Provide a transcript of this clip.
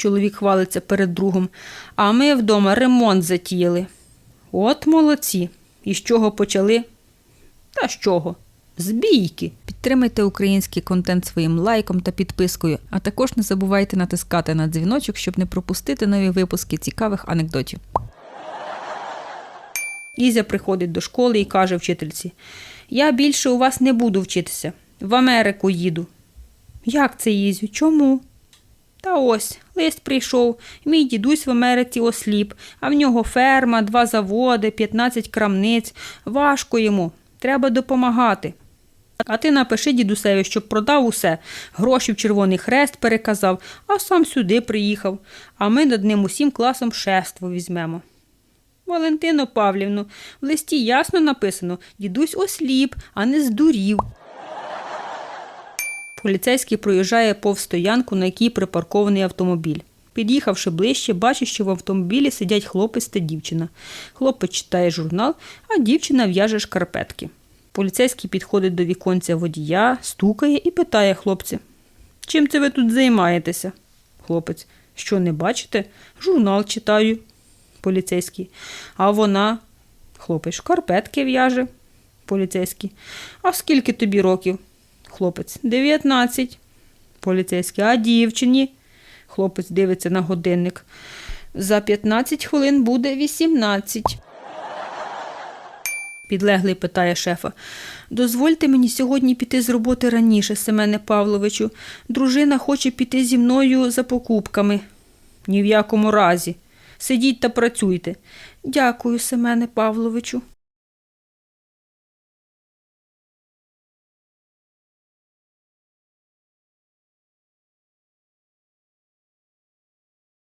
Чоловік хвалиться перед другом. А ми вдома ремонт затіяли. От молодці. І з чого почали? Та з чого? З бійки. Підтримайте український контент своїм лайком та підпискою, а також не забувайте натискати на дзвіночок, щоб не пропустити нові випуски цікавих анекдотів. Ізя приходить до школи і каже вчительці: Я більше у вас не буду вчитися. В Америку їду. Як це Ізю? Чому? Та ось, лист прийшов. Мій дідусь в Америці осліп, а в нього ферма, два заводи, 15 крамниць. Важко йому. Треба допомагати. А ти напиши дідусеві, щоб продав усе, гроші в Червоний Хрест переказав, а сам сюди приїхав. А ми над ним усім класом шество візьмемо. Валентино Павлівну, в листі ясно написано дідусь осліп, а не здурів. Поліцейський проїжджає повз стоянку, на якій припаркований автомобіль. Під'їхавши ближче, бачить, що в автомобілі сидять хлопець та дівчина. Хлопець читає журнал, а дівчина в'яже шкарпетки. Поліцейський підходить до віконця водія, стукає і питає хлопця: Чим це ви тут займаєтеся? Хлопець. Що не бачите? Журнал читаю. Поліцейський. А вона? Хлопець шкарпетки в'яже. Поліцейський. А скільки тобі років? Хлопець. Дев'ятнадцять. Поліцейський. А дівчині? Хлопець дивиться на годинник. За 15 хвилин буде 18. Підлеглий питає шефа. Дозвольте мені сьогодні піти з роботи раніше, Семене Павловичу. Дружина хоче піти зі мною за покупками. Ні в якому разі. Сидіть та працюйте. Дякую, Семене Павловичу.